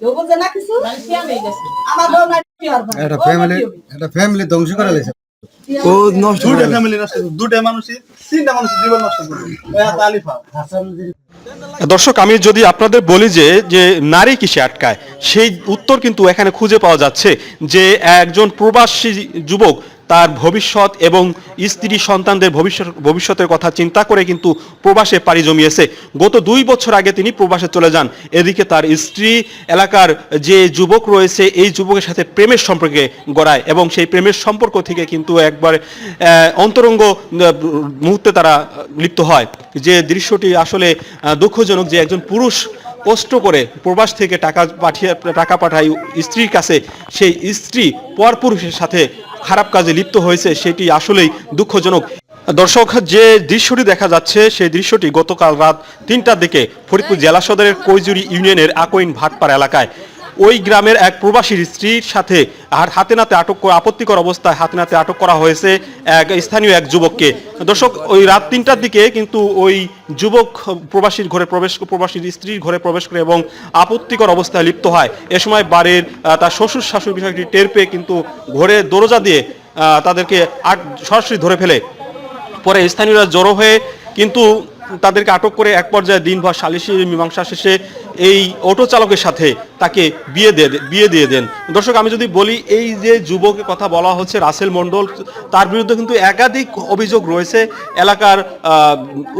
কেউ বোঝে না কিছু আমারও নাই কি আর ভাই। একটা ও ফ্যামিলি কি ফ্যামিলি ধ্বংস করে লেছে ও নষ্ট দুটা ফ্যামিলি নষ্ট করবে মানুষই তিনটা মানুষের জীবন নষ্ট করবে ওই হাতে দর্শক আমি যদি আপনাদের বলি যে যে নারী কিসে আটকায় সেই উত্তর কিন্তু এখানে খুঁজে পাওয়া যাচ্ছে যে একজন প্রবাসী যুবক তার ভবিষ্যৎ এবং স্ত্রী সন্তানদের ভবিষ্যৎ, ভবিষ্যতের কথা চিন্তা করে কিন্তু প্রবাসে পাড়ি জমিয়েছে। গত দুই বছর আগে তিনি প্রবাসে চলে যান। এদিকে তার স্ত্রী, এলাকার যে যুবক রয়েছে, এই যুবকের সাথে প্রেমের সম্পর্কে গড়ায় এবং সেই প্রেমের সম্পর্ক থেকে কিন্তু একবার অন্তরঙ্গ মুহূর্তে তারা লিপ্ত হয়। যে দৃশ্যটি আসলে দুঃখজনক যে একজন পুরুষ কষ্ট করে প্রবাস থেকে টাকা পাঠিয়ে, টাকা পাঠায় স্ত্রীর কাছে, সেই স্ত্রী পরপুরুষের সাথে খারাপ কাজে লিপ্ত হয়েছে, সেটি আসলেই দুঃখজনক। দর্শক, যে দৃশ্যটি দেখা যাচ্ছে, সেই দৃশ্যটি গতকাল রাত তিনটার দিকে ফরিদপুর জেলা সদরের কৈজুরি ইউনিয়নের আকইন ভাটপাড়া এলাকায়। ওই গ্রামের এক প্রবাসীর স্ত্রীর সাথে আর হাতে নাতে আটক করা আপত্তিকর অবস্থায় হাতে নাতে আটক করা হয়েছে এক স্থানীয় এক যুবককে। দর্শক, ওই রাত তিনটার দিকে কিন্তু ওই যুবক প্রবাসীর ঘরে প্রবেশ, প্রবাসীর স্ত্রীর ঘরে প্রবেশ করে এবং আপত্তিকর অবস্থায় লিপ্ত হয়। এ সময় বাড়ির তার শ্বশুর শাশুড়ি বিষয়টি টের পেয়ে কিন্তু ঘরে দরজা দিয়ে তাদেরকে আট, সরাসরি ধরে ফেলে। পরে স্থানীয়রা জড়ো হয়ে কিন্তু তাদেরকে আটক করে এক পর্যায়ে দিনভর সালিশি মীমাংসা শেষে এই অটো চালকের সাথে তাকে বিয়ে দিয়ে বিয়ে দিয়ে দেন। দর্শক আমি যদি বলি এই যে যুবকের কথা বলা হচ্ছে রাসেল মণ্ডল তার বিরুদ্ধে কিন্তু একাধিক অভিযোগ রয়েছে। এলাকার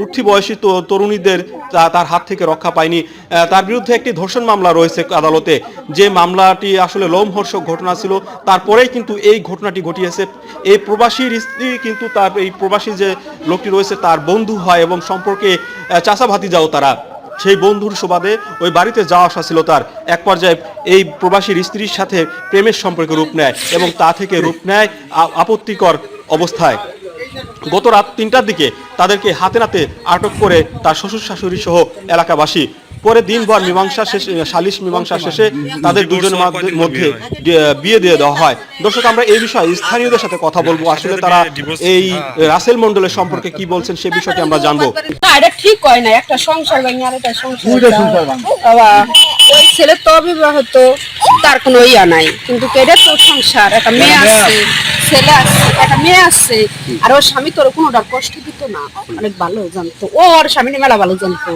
উঠতি বয়সী তরুণীদের তার হাত থেকে রক্ষা পায়নি। তার বিরুদ্ধে একটি ধর্ষণ মামলা রয়েছে আদালতে। যে মামলাটি আসলে লোমহর্ষক ঘটনা ছিল তারপরেই কিন্তু এই ঘটনাটি ঘটিয়েছে। এই প্রবাসীর স্ত্রী কিন্তু তার এই প্রবাসী যে লোকটি রয়েছে তার বন্ধু হয় এবং সম্পর্কে আহ, চাচা ভাতিজাও তারা। সেই বন্ধুর সুবাদে ওই বাড়িতে যাওয়া আসা ছিল তার। এক পর্যায়ে এই প্রবাসীর স্ত্রীর সাথে প্রেমের সম্পর্কে রূপ নেয় এবং তা থেকে রূপ নেয় আপত্তিকর অবস্থায়। গত রাত তিনটার দিকে তাদেরকে হাতে নাতে আটক করে তার শ্বশুর শাশুড়ি সহ এলাকাবাসী পরে দিনভর মীমাংসা শেষে সালিশ মীমাংসা শেষে তাদের দুজনের মধ্যে বিয়ে দিয়ে দেওয়া হয়। দর্শক আমরা এই বিষয়ে স্থানীয়দের সাথে কথা বলব। আসলে তারা এই রাসেল মন্ডলের সম্পর্কে কি বলছেন সে বিষয়টি আমরা জানব। না এটা ঠিক হয় না একটা সংসার ভাঙি আর একটা সংসার ওই ছেলে তো অবিবাহিত। তার কোনো ইয়া নাই। কিন্তু এটা তো সংসার একটা মেয়ে আছে ছেলে আছে একটা মেয়ে আছে আর ওর স্বামী তোর কোনোটার কষ্ট দিত না। অনেক ভালো জানতো। ও ওর স্বামী মেলা ভালো জানতো।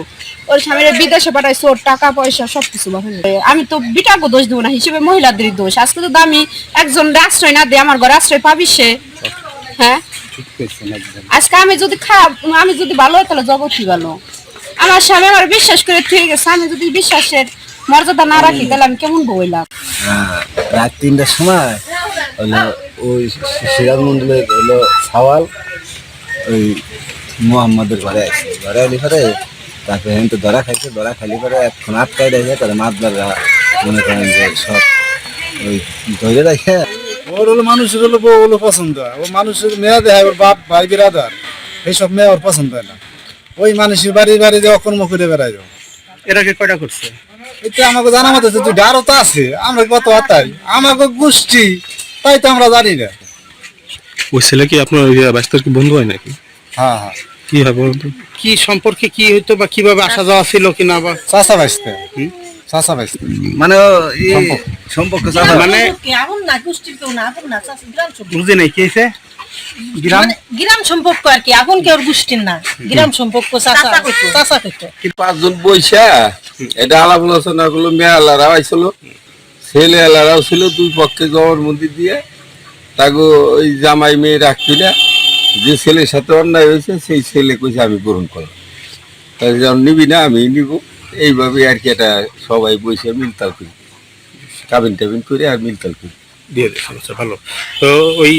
ওর স্বামীর বিদেশে পাঠাইছে ওর টাকা পয়সা সবকিছু বাড়ানো। আমি তো বিটাকে দোষ দেবো না হিসেবে মহিলাদেরই দোষ। আজকে তো আমি একজন আশ্রয় না দিয়ে আমার ঘরে আশ্রয় পাবি সে। হ্যাঁ? আজকে আমি যদি খারাপ আমি যদি ভালো হয় তাহলে জগৎই ভালো। আমার স্বামী আমার বিশ্বাস করে ঠিক আছে আমি যদি বিশ্বাসের মর্যাদা না রাখি তাহলে আমি কেমন বইলাম রাত তিনটার সময় হলো ওই সিরাজ মন্ডলের হলো সওয়াল ওই মোহাম্মদের ঘরে আসছে ঘরে আলি পরে তাকে হেন তো ধরা খাইছে ধরা খাইলে পরে এখন আটকাই দেখে তারা মাতবাররা মনে করেন যে সব ওই ধরে রাখে। ওর হলো মানুষের হলো বউ হলো পছন্দ ও মানুষের মেয়ে দেয় ওর বাপ ভাই বিরাদার এইসব মেয়ে ওর পছন্দ হয় না। ওই মানুষের বাড়ি বাড়ি দিয়ে অকর্ম করে বেড়াই যাও কি কয়টা করছে? এটা আমাকে জানা মতো আছে, তুই ডারও তো আছে আমরা কত হাতাই আমাকে গোষ্ঠী তাই তো আমরা জানি না। ওই ছেলে কি আপনার ব্যস্তের কি বন্ধু হয় নাকি? হ্যাঁ হ্যাঁ। কি বলুন তো? কি সম্পর্কে কি হইতো বা কীভাবে আসা যাওয়া ছিল কিনা বা? চাষা বাইসতে চাষা বাইসতে মানে সম্পর্ক। চাচা মানে না না না বুঝি নাই কি হয়েছে গ্রাম মানে গ্রাম সম্পর্ক আর কি আপন কেউ গোষ্ঠীর না। গ্রাম সম্পর্ক চাচা চাচা কইতো। পাঁচজন বইসা এটা আলাপ আলোচনা করল মেয়ে আল্লাহরাও আইছিল ছেলে আল্লাহরাও ছিল দুই পক্ষে জবানবন্দি দিয়ে তাকে ওই জামাই মেয়ে রাখবি না যে ছেলের সাথে অন্যায় হয়েছে সেই ছেলে কইছে আমি গ্রহণ করলাম। তাই যখন নিবি না আমি নিব। এইভাবে আর কি এটা সবাই বসে মিলতাল করি। কাবিন টাবিন করে আর মিলতাল করি। দিয়ে ভালো। তো ওই